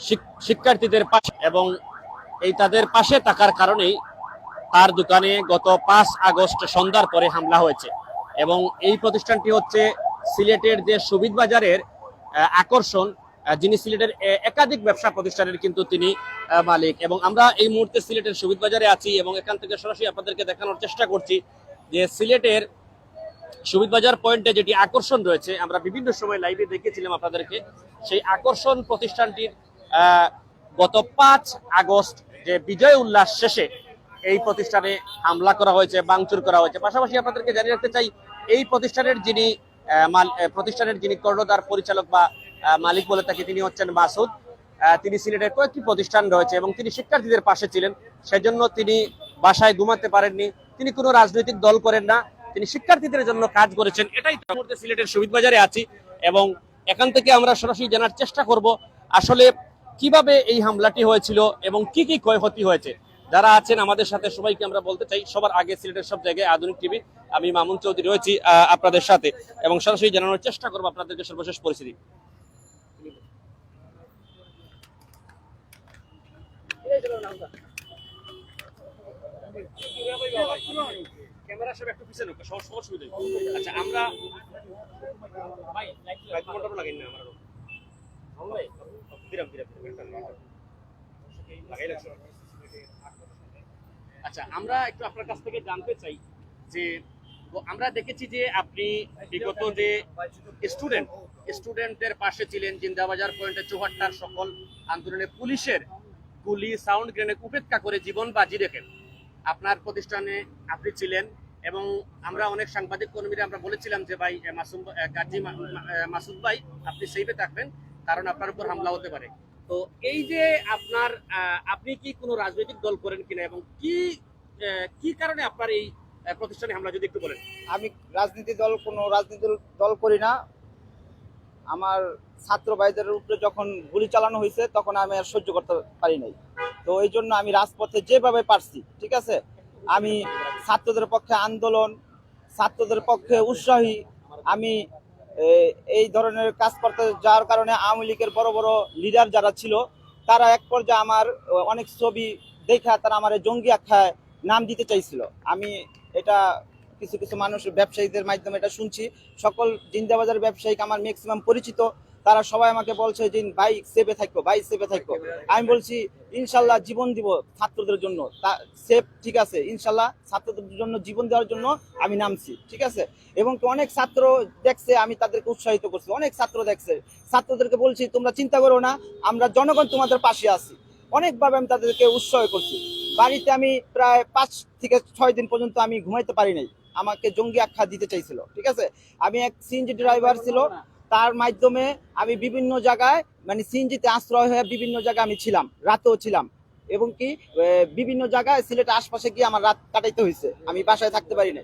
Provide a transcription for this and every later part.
শিক- শিক্ষার্থীদের পাশে এবং এই তাদের পাশে থাকার কারণেই তার দোকানে গত পাঁচ আগস্ট সন্ধ্যার পরে হামলা হয়েছে এবং এই প্রতিষ্ঠানটি হচ্ছে সিলেটের যে সুবিধ বাজারের আকর্ষণ যিনি সিলেটের একাধিক ব্যবসা প্রতিষ্ঠানের কিন্তু তিনি মালিক এবং আমরা এই মুহূর্তে সিলেটের সুবিধ বাজারে আছি এবং এখান থেকে সরাসরি আপনাদেরকে দেখানোর চেষ্টা করছি যে সিলেটের সুবিধ বাজার পয়েন্টে যেটি আকর্ষণ রয়েছে, আমরা বিভিন্ন সময় লাইভে দেখিয়েছিলাম আপনাদেরকে, সেই আকর্ষণ প্রতিষ্ঠানটির গত পাঁচ আগস্ট যে বিজয় উল্লাস শেষে এই প্রতিষ্ঠানে হামলা করা হয়েছে বাংচুর করা হয়েছে। পাশাপাশি আপনাদেরকে জানিয়ে রাখতে চাই, এই প্রতিষ্ঠানের যিনি প্রতিষ্ঠানের যিনি কর্ণধার, পরিচালক বা মালিক বলে থাকি তিনি হচ্ছেন মাসুদ তিনি সিলেটের কয়েকটি প্রতিষ্ঠান রয়েছে এবং তিনি শিক্ষার্থীদের পাশে ছিলেন। সেজন্য তিনি বাসায় ঘুমাতে পারেননি। তিনি কোনো রাজনৈতিক দল করেন না। তিনি শিক্ষার্থীদের জন্য কাজ করেছেন। এটাই সিলেটের সুবিধ বাজারে আছি এবং এখান থেকে আমরা সরাসরি জানার চেষ্টা করব। আসলে কীভাবে এই হামলাটি হয়েছিল এবং কি কি ক্ষয়ক্ষতি হয়েছে? যারা আছেন আমাদের সাথে সবাইকে আমরা বলতে চাই সবার আগে সিলেটের সব জায়গায় আধুনিক টিভি আমি মামুন চৌধুরী রয়েছি আপনাদের সাথে। এবং সরাসরি জানানোর চেষ্টা করব আপনাদেরকে সর্বশেষ পরিস্থিতি। ক্যামেরা সব একটু পিছনে হোক, সবার সবার সুবিধা। আচ্ছা আমরা ভাই লাইট লাগাই না আমার আচ্ছা আমরা একটু আপনার কাছ থেকে জানতে চাই যে আমরা দেখেছি যে আপনি বিগত যে স্টুডেন্ট স্টুডেন্টদের পাশে ছিলেন জিন্দাবাজার পয়েন্টে চৌহাট্টার সকল আন্দোলনে পুলিশের গুলি সাউন্ড গ্রেনেড উপেক্ষা করে জীবন বাজি রেখেন আপনার প্রতিষ্ঠানে আপনি ছিলেন এবং আমরা অনেক সাংবাদিক কর্মীরা আমরা বলেছিলাম যে ভাই মাসুম এ, মাসুদ ভাই আপনি সেইভে থাকবেন। কারণ আপনার উপর হামলা হতে পারে। তো এই যে আপনার আপনি কি কোনো রাজনৈতিক দল করেন কিনা এবং কি কি কারণে আপনার এই প্রতিষ্ঠানে হামলা, যদি একটু বলেন। আমি রাজনীতি দল, কোনো রাজনীতি দল করি না। আমার ছাত্র ভাইদের উপরে যখন গুলি চালানো হয়েছে, তখন আমি আর সহ্য করতে পারি নাই। তো এই জন্য আমি রাজপথে যেভাবে পারছি, ঠিক আছে? আমি ছাত্রদের পক্ষে আন্দোলন, ছাত্রদের পক্ষে উৎসাহী। আমি এই ধরনের কাজ করতে যাওয়ার কারণে আওয়ামী লীগের বড় বড় লিডার যারা ছিল, তারা এক পর্যায়ে আমার অনেক ছবি দেখা তারা আমার জঙ্গি আখ্যায় নাম দিতে চাইছিল। আমি এটা কিছু কিছু মানুষ, ব্যবসায়ীদের মাধ্যমে এটা শুনছি। সকল জিন্দাবাজার ব্যবসায়িক আমার ম্যাক্সিমাম পরিচিত। তারা সবাই আমাকে বলছে যে, ভাই সেভে থাকব ভাই সেভে থাকব আমি বলছি, ইনশাল্লাহ জীবন দিব ছাত্রদের জন্য। তা সেফ ঠিক আছে, ইনশাল্লাহ ছাত্রদের জন্য, জীবন দেওয়ার জন্য আমি নামছি, ঠিক আছে? এবং অনেক ছাত্র দেখছে, আমি তাদেরকে উৎসাহিত করছি। অনেক ছাত্র দেখছে। ছাত্রদেরকে বলছি, তোমরা চিন্তা করো না, আমরা জনগণ তোমাদের পাশে আছি। অনেকভাবে আমি তাদেরকে উৎসাহ করছি। বাড়িতে আমি প্রায় পাঁচ থেকে ছয় দিন পর্যন্ত আমি ঘুমাইতে পারি নাই। আমাকে জঙ্গি আখ্যা দিতে চাইছিল, ঠিক আছে? আমি এক সিএনজি ড্রাইভার ছিল তার মাধ্যমে আমি বিভিন্ন জায়গায় মানে সিএনজিতে আশ্রয় হয়ে বিভিন্ন জায়গায় আমি ছিলাম, রাতেও ছিলাম। এবং কি বিভিন্ন জায়গায় সিলেটের আশপাশে গিয়ে আমার রাত কাটাইতে হয়েছে, আমি বাসায় থাকতে পারি না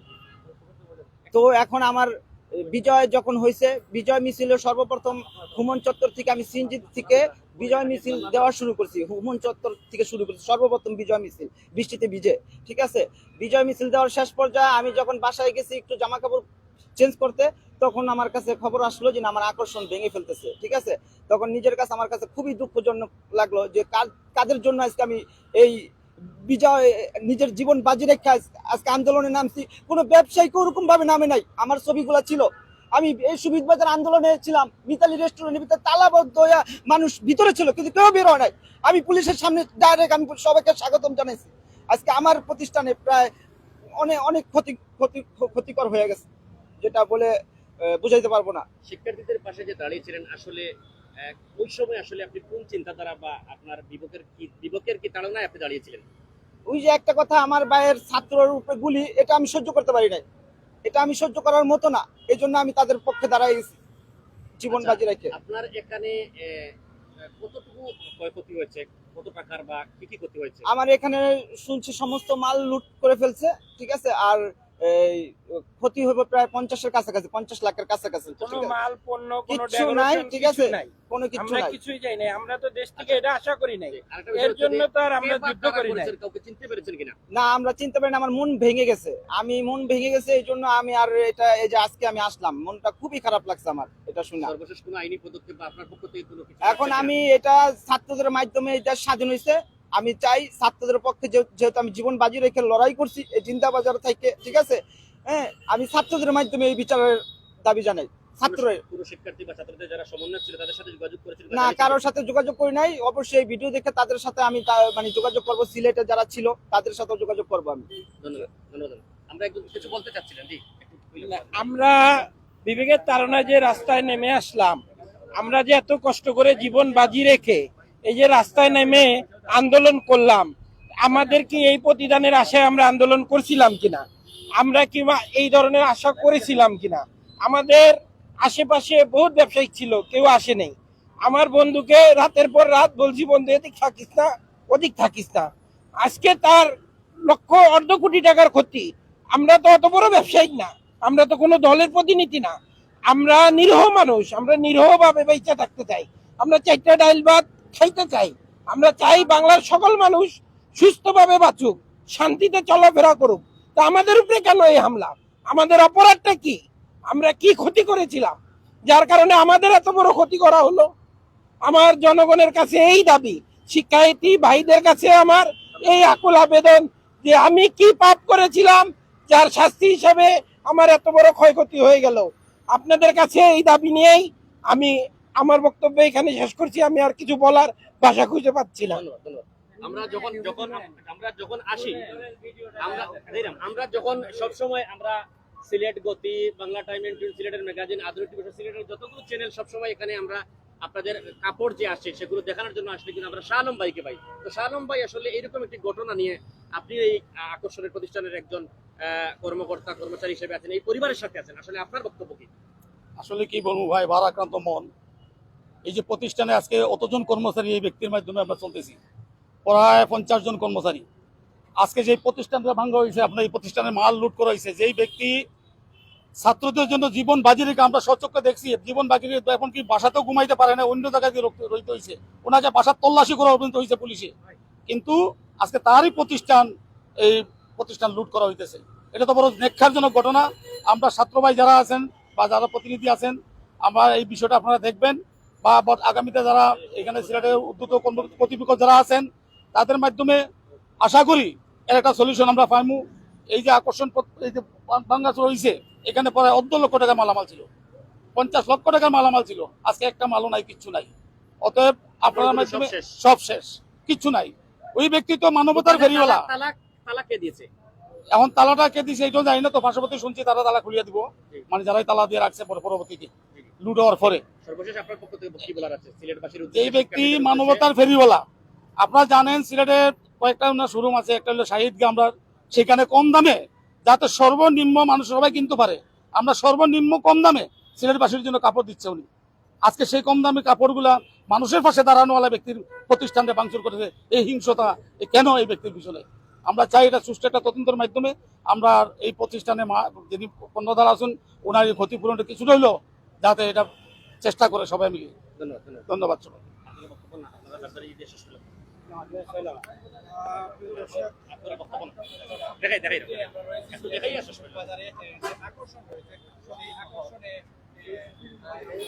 তো এখন আমার বিজয় যখন হয়েছে, বিজয় মিছিল সর্বপ্রথম হুমন চত্বর থেকে আমি সিএনজি থেকে বিজয় মিছিল দেওয়া শুরু করছি। হুমন চত্বর থেকে শুরু করছি, সর্বপ্রথম বিজয় মিছিল, বৃষ্টিতে ভিজে, ঠিক আছে? বিজয় মিছিল দেওয়ার শেষ পর্যায়ে আমি যখন বাসায় গেছি, একটু জামা কাপড় চেঞ্জ করতে, তখন আমার কাছে খবর আসলো যে আমার আকর্ষণ ভেঙে ফেলতেছে, ঠিক আছে? তখন নিজের কাছে আমার কাছে খুবই দুঃখজনক লাগল যে কাদের জন্য আজকে আমি এই বিজয়, নিজের জীবন বাজি রেখে আজকে আন্দোলনে নামছি? কোনো ব্যবসায়ী ওরকম ভাবে নামে নাই, আমার ছবিগুলো ছিল। আমি এই সুবিধবাজার আন্দোলনে ছিলাম, মিতালি রেস্টুরেন্টের ভিতরে তালাবদ্ধ হয়ে মানুষ ভিতরে ছিল, কিন্তু কেউ বের হয় নাই। আমি পুলিশের সামনে ডাইরেক্ট আমি সবাইকে স্বাগতম জানাইছি। আজকে আমার প্রতিষ্ঠানে প্রায় অনেক অনেক ক্ষতি ক্ষতি, ক্ষতিকর হয়ে গেছে। যেটা বলে বুঝাইতে পারব না। শিক্ষার্থীদের পাশে যে দাঁড়িয়েছিলেন আসলে ওই সময় আসলে আপনি কোন চিন্তাধারা বা আপনার বিবেকের কি বিবেকের কি তাড়নায় আপনি দাঁড়িয়েছিলেন? ওই যে একটা কথা আমার ভাইয়ের ছাত্রের উপরে গুলি এটা আমি সহ্য করতে পারি নাই। এটা আমি সহ্য করার মতো না এই জন্য আমি তাদের পক্ষে দাঁড়াই গেছি জীবন আচ্ছা, বাজি রেখে। আপনার এখানে কতটুকু ক্ষয়ক্ষতি হয়েছে? কত টাকার বা কি কি ক্ষতি হয়েছে? আমার এখানে শুনছি সমস্ত মাল লুট করে ফেলছে ঠিক আছে? আর এই ক্ষতি হবে প্রায় পঞ্চাশের কাছাকাছি পঞ্চাশ লাখের কাছাকাছি কোনো মাল পণ্য কোনো নাই, ঠিক আছে? কোনো কিছু নাই। কিছুই যাই নাই আমরা তো দেশ থেকে এটা আশা করি নাই। এর জন্য তো আর আমরা যুদ্ধ করি নাই। চিনতে পেরেছেন কিনা? না আমরা চিনতে পারি না আমার মন ভেঙে গেছে। আমি মন ভেঙে গেছে এই জন্য আমি আর এটা এই যে আজকে আমি আসলাম মনটা খুবই খারাপ লাগছে আমার এটা শুনে। সর্বশেষ কোনো আইনি পদক্ষেপ বা আপনার পক্ষ থেকে কোনো কিছু এখন আমি এটা ছাত্রদের মাধ্যমে এটা স্বাধীন হয়েছে আমি চাই ছাত্রদের পক্ষে যেহেতু আমি জীবন বাজি রেখে লড়াই করছি এই জিন্দা বাজার থেকে ঠিক আছে হ্যাঁ আমি ছাত্রদের মাধ্যমে এই বিচারের দাবি জানাই ছাত্র কিনা? পুরো শিক্ষার্থী বা ছাত্রদের যারা সমন্বয় ছিল তাদের সাথে যোগাযোগ করেছিল না কারোর সাথে যোগাযোগ করি নাই অবশ্যই এই ভিডিও দেখে তাদের সাথে আমি মানে যোগাযোগ করব সিলেটে যারা ছিল তাদের সাথে যোগাযোগ করব আমি ধন্যবাদ ধন্যবাদ আমরা একদম কিছু বলতে চাচ্ছিলেন জি একটু বলুন। আমরা বিবেকের যে রাস্তায় নেমে আসলাম আমরা যে এত কষ্ট করে জীবন বাজি রেখে এই যে রাস্তায় নেমে আন্দোলন করলাম। আমাদের কি এই প্রতিদানের আশায় আমরা আন্দোলন করছিলাম কিনা? আমরা কিংবা এই ধরনের আশা করেছিলাম কিনা? আমাদের আশেপাশে বহুত ব্যবসায়িক ছিল, কেউ আসে নেই। আমার বন্ধুকে রাতের পর রাত বলছি, বন্ধু, এদিক থাকিস না, ওদিক থাকিস না। আজকে তার লক্ষ অর্ধ কোটি টাকার ক্ষতি। আমরা তো অত বড় ব্যবসায়িক না। আমরা তো কোনো দলের প্রতিনিধি না। আমরা নিরহ মানুষ, আমরা নিরহ ভাবে বেঁচে থাকতে চাই। আমরা চারটা ডাইল ভাত খাইতে চাই। আমরা চাই বাংলার সকল মানুষ সুস্থভাবে বাঁচুক, শান্তিতে চলাফেরা করুক। তা আমাদের উপরে কেন এই হামলা? আমাদের অপরাধটা কি? আমরা কি ক্ষতি করেছিলাম? যার কারণে আমাদের এত বড় ক্ষতি করা হলো? আমার জনগণের কাছে এই দাবি, শিক্ষার্থী ভাইদের কাছে আমার এই আকুল আবেদন যে আমি কি পাপ করেছিলাম, যার শাস্তি হিসাবে আমার এত বড় ক্ষয়ক্ষতি হয়ে গেল। আপনাদের কাছে এই দাবি নিয়েই আমি আমার বক্তব্য এখানে শেষ করছি আমি আর কিছু বলার ভাষা খুঁজে পাচ্ছি না। ধন্যবাদ ধন্যবাদ। আমরা যখন যখন আমরা যখন আসি আমরা আমরা যখন সব সময় আমরা সিলেট গতি বাংলা টাইম সিলেটের ম্যাগাজিন আধুনিক টিভি সিলেটের যতগুলো চ্যানেল সব সময় এখানে আমরা আপনাদের কাপড় যে আসে সেগুলো দেখানোর জন্য আসলে কিন্তু আমরা শাহ আলম ভাইকে পাই। তো শাহ আলম ভাই আসলে এরকম একটি ঘটনা নিয়ে আপনি এই আকর্ষণের প্রতিষ্ঠানের একজন আহ, কর্মকর্তা কর্মচারী হিসেবে আছেন এই পরিবারের সাথে আছেন। আসলে আপনার বক্তব্য কি? আসলে কি বলব ভাই ভারাক্রান্ত মন। এই যে প্রতিষ্ঠানে আজকে অতজন কর্মচারী এই ব্যক্তির মাধ্যমে আমরা চলতেছি? প্রায় পঞ্চাশ জন কর্মচারী। আজকে যে প্রতিষ্ঠানটা ভাঙ্গা হয়েছে, আপনার এই প্রতিষ্ঠানে মাল লুট করা হয়েছে, যেই ব্যক্তি ছাত্রদের জন্য জীবন বাজি রেখে আমরা সচক্ষে দেখছি, জীবন বাজি রেখে এখন কি বাসাতেও ঘুমাইতে পারে না, অন্য জায়গায় গিয়ে রক্ত- রইতে হয়েছে। ওনাকে বাসার তল্লাশি করা পর্যন্ত হয়েছে পুলিশে। কিন্তু আজকে তারই প্রতিষ্ঠান এই প্রতিষ্ঠান লুট করা হইতেছে। এটা তো বড় নেক্ষারজনক ঘটনা। আমরা ছাত্র ভাই যারা আছেন বা যারা প্রতিনিধি আছেন, আমরা এই বিষয়টা আপনারা দেখবেন। বা আগামীতে যারা এখানে সিলেটের উদ্যুত কর্তৃপক্ষ যারা আছেন তাদের মাধ্যমে আশা করি এর একটা সলিউশন আমরা পাইমু। এই যে আকর্ষণ এই যে বাঙ্গাস রয়েছে এখানে প্রায় অর্ধ লক্ষ টাকা মালামাল ছিল পঞ্চাশ লক্ষ টাকার মালামাল ছিল। আজকে একটা মালও নাই কিচ্ছু নাই। অতএব আপনার সব মাধ্যমে শেষ। সব শেষ কিচ্ছু নাই। ওই ব্যক্তি তো মানবতার ফেরিওয়ালা এখন তালাটা কে দিছে এটাও জানি না তো পার্শ্ববর্তী শুনছি তারা তালা খুলিয়ে দিব। মানে যারাই তালা দিয়ে রাখছে পরে পরবর্তীতে। লুট হওয়ার পরে। এই ব্যক্তি মানবতার ফেরিওয়ালা। আপনারা জানেন সিলেটের কয়েকটা শোরুম আছে একটা হলো শাহিদ গামরার। সেখানে কম দামে যাতে সর্বনিম্ন মানুষ সবাই কিনতে পারে আমরা সর্বনিম্ন কম দামে সিলেটবাসীর জন্য কাপড় দিচ্ছে উনি। আজকে সেই কম দামি কাপড়গুলা মানুষের পাশে দাঁড়ানোওয়ালা ব্যক্তির প্রতিষ্ঠানটা ভাঙচুর করেছে। এই হিংসতা কেন এই ব্যক্তির পিছনে? আমরা চাই এটা সুষ্ঠু একটা তদন্তের মাধ্যমে আমরা এই প্রতিষ্ঠানে যিনি কর্ণধার আছেন ওনার এই ক্ষতিপূরণটা কিছুটা হইল যাতে এটা চেষ্টা করে সবাই মিলে। ধন্যবাদ ধন্যবাদ। ধন্যবাদ সবাই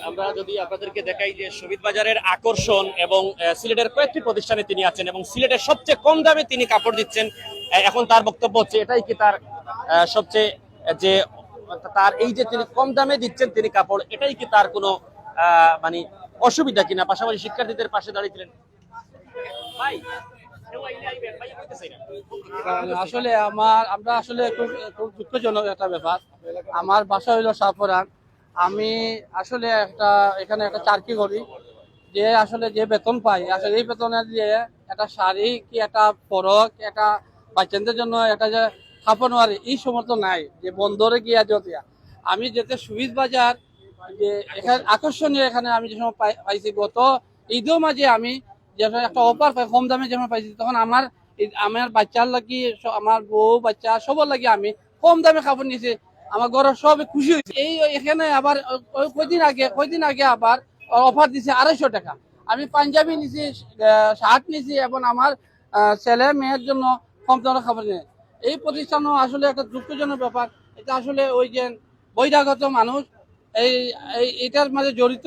আমরা যদি আপনাদেরকে দেখাই যে শহীদ বাজারের আকর্ষণ এবং সিলেটের কয়েকটি প্রতিষ্ঠানে তিনি আছেন এবং সিলেটের সবচেয়ে কম দামে তিনি কাপড় দিচ্ছেন এখন তার বক্তব্য হচ্ছে এটাই কি তার সবচেয়ে যে তার এই যে তিনি কম দামে দিচ্ছেন তিনি কাপড়, এটাই কি তার কোনো মানে অসুবিধা কিনা? পাশাপাশি শিক্ষার্থীদের পাশে দাঁড়িয়েছিলেন। ভাই। আসলে আমার, আমরা আসলে খুব খুব দুঃখজনক একটা ব্যাপার। আমার বাসা হইল সাপুরান। আমি আসলে একটা, এখানে একটা চাকরি করি। যে আসলে যে বেতন পাই, আসলে এই বেতনে দিয়ে একটা শাড়ি কি একটা ফরক একটা বাচ্চাদের জন্য একটা যে কাপড় নোয়ারি এই সমর্থ নাই, যে বন্দরে গিয়া যদি আমি যেতে সুইচ বাজার, যে এখানে আকর্ষণীয় এখানে আমি যে সময় পাই- পাইছি, গত ঈদও মাঝে আমি যখন একটা অফার পাই, কম দামে যখন পাইছি, তখন আমার আমার বাচ্চার লাগি আমার বউ, বাচ্চা, সবার লাগি আমি কম দামে কাপড় নিয়েছে, আমার ঘরের সব খুশি হয়েছে। এই এখানে আবার ওই কয়দিন আগে কয়দিন আগে আবার অফার দিছে আড়াইশো টাকা। আমি পাঞ্জাবি নিছি শার্ট নিছি এবং আমার ছেলে, মেয়ের জন্য কম দামের খাবার নিয়ে এই প্রতিষ্ঠানও আসলে একটা দুঃখজনক ব্যাপার। এটা আসলে ওই যে বহিরাগত মানুষ, এই এটার মাঝে জড়িত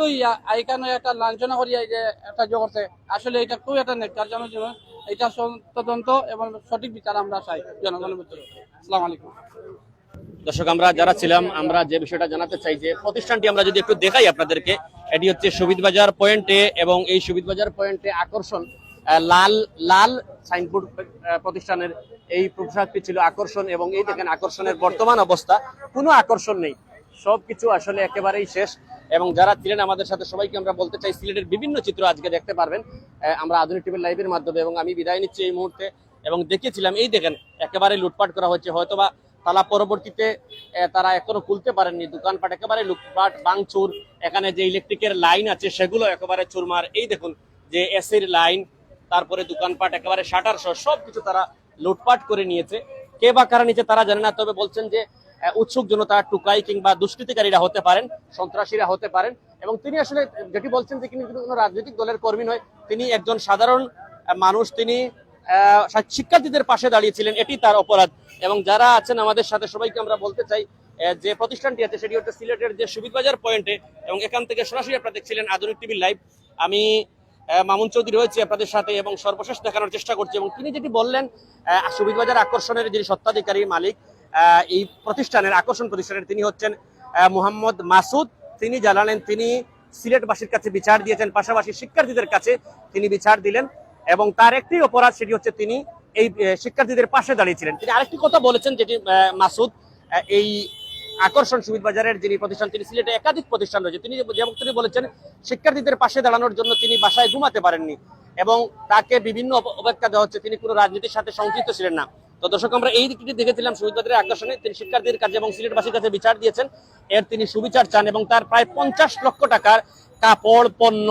এখানে একটা লাঞ্ছনা করিয়া এই যে একটা জগতে। আসলে এটা খুব একটা নেকটারজনক জিনিস। এটা তদন্ত এবং সঠিক বিচার আমরা চাই জনগণের ভিতরে আসসালামু আলাইকুম। দর্শক, আমরা যারা ছিলাম, আমরা যে বিষয়টা জানাতে চাই যে প্রতিষ্ঠানটি আমরা যদি একটু দেখাই আপনাদেরকে, এটি হচ্ছে সুবিধ বাজার পয়েন্টে এবং এই সুবিধ বাজার পয়েন্টে আকর্ষণ লাল লাল সাইনবোর্ড প্রতিষ্ঠানের এই পোশাকটি ছিল আকর্ষণ এবং এই দেখেন আকর্ষণের বর্তমান অবস্থা। কোনো আকর্ষণ নেই। সবকিছু আসলে একেবারেই শেষ এবং যারা ছিলেন আমাদের সাথে সবাইকে আমরা বলতে চাই, সিলেটের বিভিন্ন চিত্র আজকে দেখতে পারবেন। আমরা আধুনিক টিভির লাইভের মাধ্যমে এবং আমি বিদায় নিচ্ছি এই মুহূর্তে এবং দেখেছিলাম, এই দেখেন একেবারে লুটপাট করা হচ্ছে। হয়তোবা তালা পরবর্তীতে তারা এখনও খুলতে পারেননি। দোকানপাট একেবারে লুটপাট বাংচুর এখানে যে ইলেকট্রিকের লাইন আছে, সেগুলো একেবারে চুরমার। এই দেখুন যে এসির লাইন তারপরে দোকানপাট, একেবারে শাটার সহ সবকিছু তারা লুটপাট করে নিয়েছে। কে বা কারা নিচে তারা জানে না, তবে বলছেন যে উৎসুক জনতা টুকাই কিংবা দুষ্কৃতিকারীরা হতে পারেন, সন্ত্রাসীরা হতে পারেন। এবং তিনি আসলে যেটি বলছেন যে, তিনি কোনো রাজনৈতিক দলের কর্মী নয়, তিনি একজন সাধারণ মানুষ, তিনি শিক্ষার্থীদের পাশে দাঁড়িয়েছিলেন, এটি তার অপরাধ। এবং যারা আছেন আমাদের সাথে, সবাইকে আমরা বলতে চাই যে প্রতিষ্ঠানটি আছে, সেটি হচ্ছে সিলেটের যে সুবিধবাজার পয়েন্টে, এবং এখান থেকে সরাসরি আপনারা দেখছিলেন আধুনিক টিভির লাইভ। আমি মামুন চৌধুরী রয়েছে আপনাদের সাথে এবং সর্বশেষ দেখানোর চেষ্টা করছি এবং তিনি যেটি বললেন সুবিধবাজার আকর্ষণের যিনি সত্ত্বাধিকারী মালিক এই প্রতিষ্ঠানের, আকর্ষণ প্রতিষ্ঠানের তিনি হচ্ছেন মোহাম্মদ মাসুদ। তিনি জানালেন, তিনি সিলেটবাসীর কাছে বিচার দিয়েছেন, পাশাপাশি শিক্ষার্থীদের কাছে তিনি বিচার দিলেন এবং তার একটি অপরাধ সেটি হচ্ছে তিনি এই শিক্ষার্থীদের পাশে দাঁড়িয়েছিলেন তিনি আরেকটি কথা বলেছেন, যেটি মাসুদ এই আকর্ষণ সুবিধ বাজারের যিনি প্রতিষ্ঠান, তিনি সিলেটে একাধিক প্রতিষ্ঠান রয়েছে। তিনি যেমন তিনি বলেছেন, শিক্ষার্থীদের পাশে দাঁড়ানোর জন্য তিনি বাসায় ঘুমাতে পারেননি এবং তাকে বিভিন্ন অপেক্ষা দেওয়া হচ্ছে। তিনি কোনো রাজনীতির সাথে সংযুক্ত ছিলেন না। তো দর্শক, আমরা এই দিকটি দেখেছিলাম শহীদ বাজারের আকর্ষণে তিনি শিক্ষার্থীদের কাছে এবং সিলেটবাসীর কাছে বিচার দিয়েছেন। এর তিনি সুবিচার চান এবং তার প্রায় পঞ্চাশ লক্ষ টাকার কাপড়, পণ্য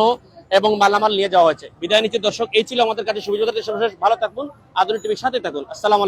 এবং মালামাল নিয়ে যাওয়া হয়েছে। বিদায় নিচ্ছি দর্শক, এই ছিল আমাদের কাছে সুবিধা সর্বশেষ। ভালো থাকুন, আধুনিক টিভির সাথে থাকুন। আসসালাম